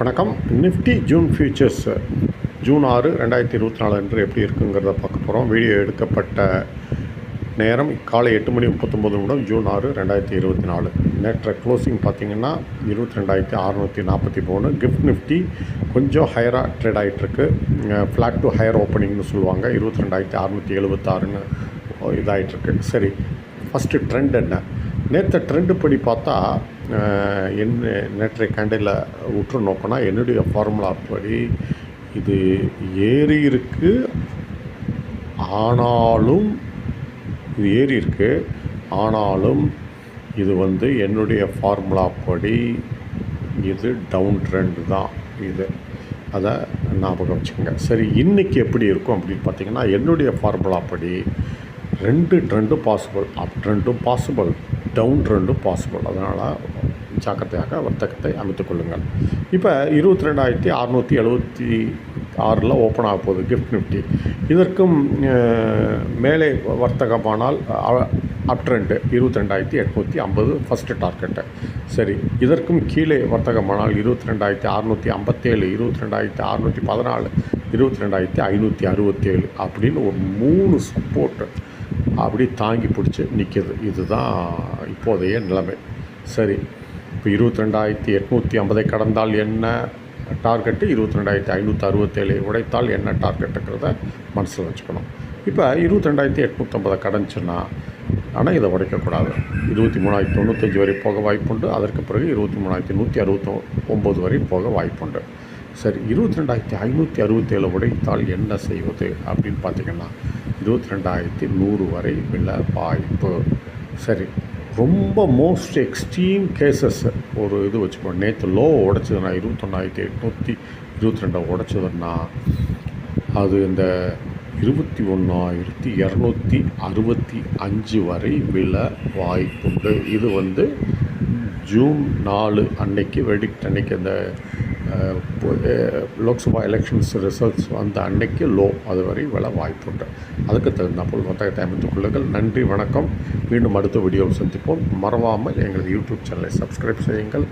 வணக்கம். Nifty June features June ஆறு ரெண்டாயிரத்தி இருபத்தி நாலு அன்று எப்படி இருக்குங்கிறத பார்க்க போகிறோம் வீடியோ எடுக்கப்பட்ட நேரம் காலை எட்டு மணி முப்பத்தொம்போது நிமிடம் ஜூன் ஆறு ரெண்டாயிரத்தி இருபத்தி நாலு. நேற்று க்ளோசிங் பார்த்தீங்கன்னா இருபத்தி ரெண்டாயிரத்தி அறநூற்றி நாற்பத்தி மூணு. கிஃப்ட் நிஃப்டி கொஞ்சம் ஹையராக ட்ரேட் ஆகிட்டுருக்கு ஃப்ளாட் டு ஹையர் ஓப்பனிங்னு சொல்லுவாங்க. இருபத்தி ரெண்டாயிரத்தி அறநூற்றி எழுபத்தாறுன்னு இதாகிட்டுருக்கு சரி ஃபஸ்ட்டு ட்ரெண்ட் என்ன? நேற்று ட்ரெண்டு படி பார்த்தா என்ன நேற்றைய கேண்டில் உற்று நோக்கினா என்னுடைய ஃபார்முலா படி இது ஏறி இருக்கு. ஆனாலும் இது ஏறி இருக்கு. ஆனாலும் இது வந்து என்னுடைய ஃபார்முலா படி இது டவுன் ட்ரெண்ட் தான். இது அதை ஞாபகம் வச்சுக்கோங்க. சரி இன்றைக்கி எப்படி இருக்கும் அப்படின்னு பார்த்தீங்கன்னா என்னுடைய ஃபார்முலா படி ரெண்டு ட்ரெண்டும் பாசிபிள் அப் ட்ரெண்டும் பாசிபிள் டவுன் ட்ரெண்டும் பாசிபிள் அதனால் ஜாக்கிரதையாக வர்த்தகத்தை அமைத்துக்கொள்ளுங்கள் இப்போ இருபத்தி ரெண்டாயிரத்தி அறநூற்றி எழுபத்தி ஆறில் ஓப்பன் ஆக போகுது கிஃப்ட் நிஃப்டி இதற்கும் மேலே வர்த்தகமானால் அப் ட்ரெண்டு இருபத்தி ரெண்டாயிரத்தி எட்நூற்றி ஐம்பது ஃபஸ்ட்டு டார்கெட்டு சரி இதற்கும் கீழே வர்த்தகமானால் இருபத்தி ரெண்டாயிரத்தி அறநூற்றி ஐம்பத்தேழு இருபத்தி ரெண்டாயிரத்தி அறநூற்றி பதினாலு இருபத்தி ரெண்டாயிரத்தி ஐநூற்றி அறுபத்தேழு அப்படின்னு ஒரு மூணு சப்போர்ட்டு அப்படி தாங்கி பிடிச்சி நிற்கிது இதுதான் இப்போதைய நிலைமை. சரி இப்போ இருபத்தி ரெண்டாயிரத்தி எட்நூற்றி ஐம்பதை கடந்தால் என்ன டார்கெட்டு இருபத்தி ரெண்டாயிரத்தி ஐநூற்றி அறுபத்தேழு உடைத்தால் என்ன டார்கெட்டுங்கிறத மனசில் வச்சுக்கணும். இப்போ இருபத்தி ரெண்டாயிரத்தி எட்நூற்றம்பதை கடந்துச்சுன்னா ஆனால் இதை உடைக்கக்கூடாது. இருபத்தி மூணாயிரத்தி தொண்ணூத்தஞ்சு வரை போக வாய்ப்புண்டு. அதற்கு பிறகு இருபத்தி மூணாயிரத்தி நூற்றி அறுபத்தோ ஒம்பது வரை போக வாய்ப்புண்டு. சரி இருபத்தி ரெண்டாயிரத்தி ஐநூற்றி அறுபத்தேழு உடைத்தால் என்ன செய்வது அப்படின்னு பார்த்தீங்கன்னா இருபத்தி ரெண்டாயிரத்தி நூறு வரை விழ வாய்ப்பு. சரி ரொம்ப மோஸ்ட் எக்ஸ்ட்ரீம் கேசஸ் ஒரு இது வச்சுக்கோங்க நேற்று லோ உடைச்சதுன்னா இருபத்தொன்னாயிரத்தி எட்நூற்றி இருபத்தி ரெண்டை உடைச்சதுன்னா அது இந்த இருபத்தி ஒன்றாயிரத்தி இரநூத்தி அறுபத்தி அஞ்சு வரை விழ வாய்ப்புண்டு. இது வந்து ஜூன் நாலு அன்னைக்கு வெடிக்ட் அன்னைக்கு அந்த லோக்சபா எலெக்ஷன்ஸ் ரிசல்ட்ஸ் வந்த அன்னைக்கு லோ அது வரை விழ வாய்ப்புண்டு அதுக்கு தகுந்தாப்போல் வர்த்தகத்தை அமைத்துக் கொள்ளுங்கள் நன்றி வணக்கம். மீண்டும் அடுத்த வீடியோவில் சந்திப்போம். மறவாமல் எங்களது யூடியூப் சேனலை சப்ஸ்கிரைப் செய்யுங்கள்.